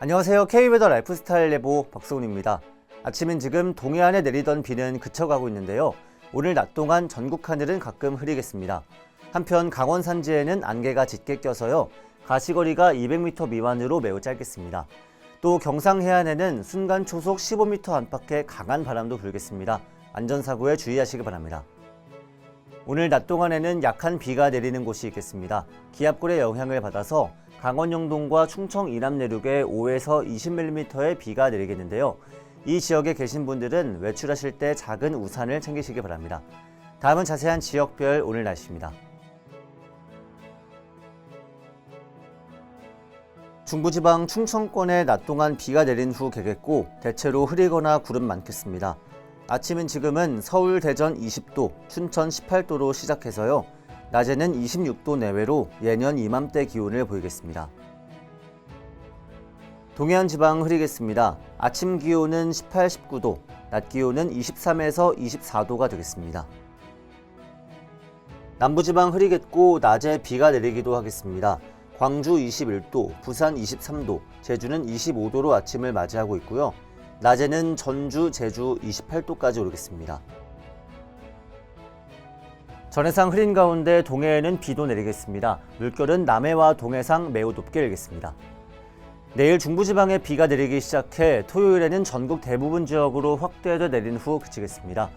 안녕하세요. K웨더 라이프스타일 예보 박소훈입니다. 아침인 지금 동해안에 내리던 비는 그쳐가고 있는데요. 오늘 낮 동안 전국 하늘은 가끔 흐리겠습니다. 한편 강원 산지에는 안개가 짙게 껴서요. 가시거리가 200m 미만으로 매우 짧겠습니다. 또 경상 해안에는 순간 초속 15m 안팎의 강한 바람도 불겠습니다. 안전사고에 주의하시기 바랍니다. 오늘 낮 동안에는 약한 비가 내리는 곳이 있겠습니다. 기압골의 영향을 받아서 강원 영동과 충청 이남 내륙에 5에서 20mm의 비가 내리겠는데요. 이 지역에 계신 분들은 외출하실 때 작은 우산을 챙기시기 바랍니다. 다음은 자세한 지역별 오늘 날씨입니다. 중부지방 충청권에 낮 동안 비가 내린 후 개겠고 대체로 흐리거나 구름 많겠습니다. 아침인 지금은 서울, 대전 20도, 춘천 18도로 시작해서요. 낮에는 26도 내외로 예년 이맘때 기온을 보이겠습니다. 동해안 지방 흐리겠습니다. 아침 기온은 18, 19도, 낮 기온은 23에서 24도가 되겠습니다. 남부지방 흐리겠고 낮에 비가 내리기도 하겠습니다. 광주 21도, 부산 23도, 제주는 25도로 아침을 맞이하고 있고요. 낮에는 전주, 제주 28도까지 오르겠습니다. 전해상 흐린 가운데 동해에는 비도 내리겠습니다. 물결은 남해와 동해상 매우 높게 일겠습니다. 내일 중부지방에 비가 내리기 시작해 토요일에는 전국 대부분 지역으로 확대해서 내린 후 그치겠습니다.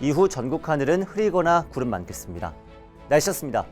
이후 전국 하늘은 흐리거나 구름 많겠습니다. 날씨였습니다.